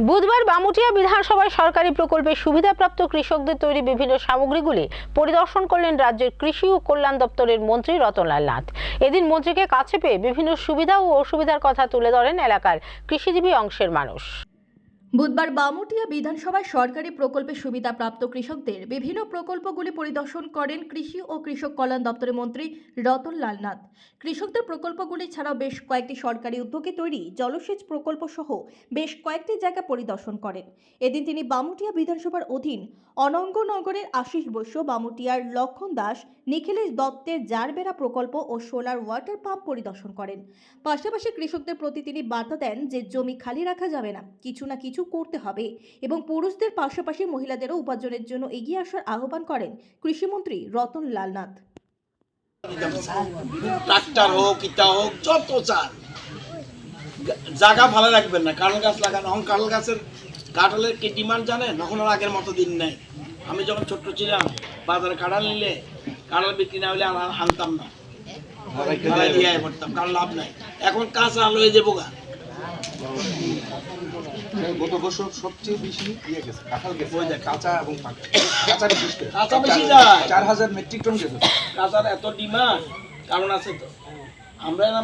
বুধবার বামুটিয়া বিধানসভায় সরকারি প্রকল্পে সুবিধাপ্রাপ্ত কৃষকদের তৈরি বিভিন্ন সামগ্রীগুলি পরিদর্শন করলেন রাজ্যের কৃষি ও কল্যাণ দপ্তরের মন্ত্রী রতনলাল নাথ। এদিন মন্ত্রীকে কাছে পেয়ে বিভিন্ন সুবিধা ও অসুবিধার কথা তুলে ধরেন এলাকার কৃষিজীবী অংশের মানুষ। বুধবার বামুটিয়া বিধানসভায় সরকারি প্রকল্পে সুবিধাপ্রাপ্ত কৃষকদের বিভিন্ন প্রকল্পগুলি পরিদর্শন করেন কৃষি ও কৃষক কল্যাণ দপ্তরের মন্ত্রী রতন নাথ। কৃষকদের প্রকল্পগুলি ছাড়াও বেশ কয়েকটি সরকারি উদ্যোগে তৈরি জলসেচ প্রকল্প সহ বেশ কয়েকটি জায়গা পরিদর্শন করেন। এদিন তিনি বামুটিয়া বিধানসভার অধীন অনঙ্গনগরের আশিস বৈশ্য, বামুটিয়ার লক্ষণ দাস, নিখিলেশ দত্তের জারবেড়া প্রকল্প ও সোলার ওয়াটার পাম্প পরিদর্শন করেন। পাশাপাশি কৃষকদের প্রতি তিনি বার্তা দেন যে জমি খালি রাখা যাবে না, কিছু না কিছু করতে হবে এবং পুরুষদের পাশাপাশি মহিলাদেরও উপার্জনের জন্য এগিয়ে আসার আহ্বান করেন কৃষিমন্ত্রী রতন লালনাথ। ট্রাক্টর হোক ইটা হোক যত চান জায়গা ভালো রাখবেন না। কাঁঠাল গাছ লাগানো। এখন কাঁঠাল গাছের কাঁঠালের কি ডিমান্ড জানেন? এখন আর আগের মতো দিন নেই। আমি যখন ছোট্ট ছিলাম বাজারে কাঁঠাল নিলে কাঁঠাল বিক্রি না হলে আর আনতাম না। দিয়ে। পড়তাম কারণ লাভ নাই। এখন কাঁচা লয়ে যাব গা। গত বছর সবচেয়ে বেশি ইয়ে গেছে কাঁঠাল গেছে ওই। কাঁচা এবং পাকা। কাঁচা বিশেষ করে কাঁচা বেশি যায়। চার হাজার মেট্রিক টন গেছে। কাঁচার এত ডিমান্ড কারণ আছে তো। আমরা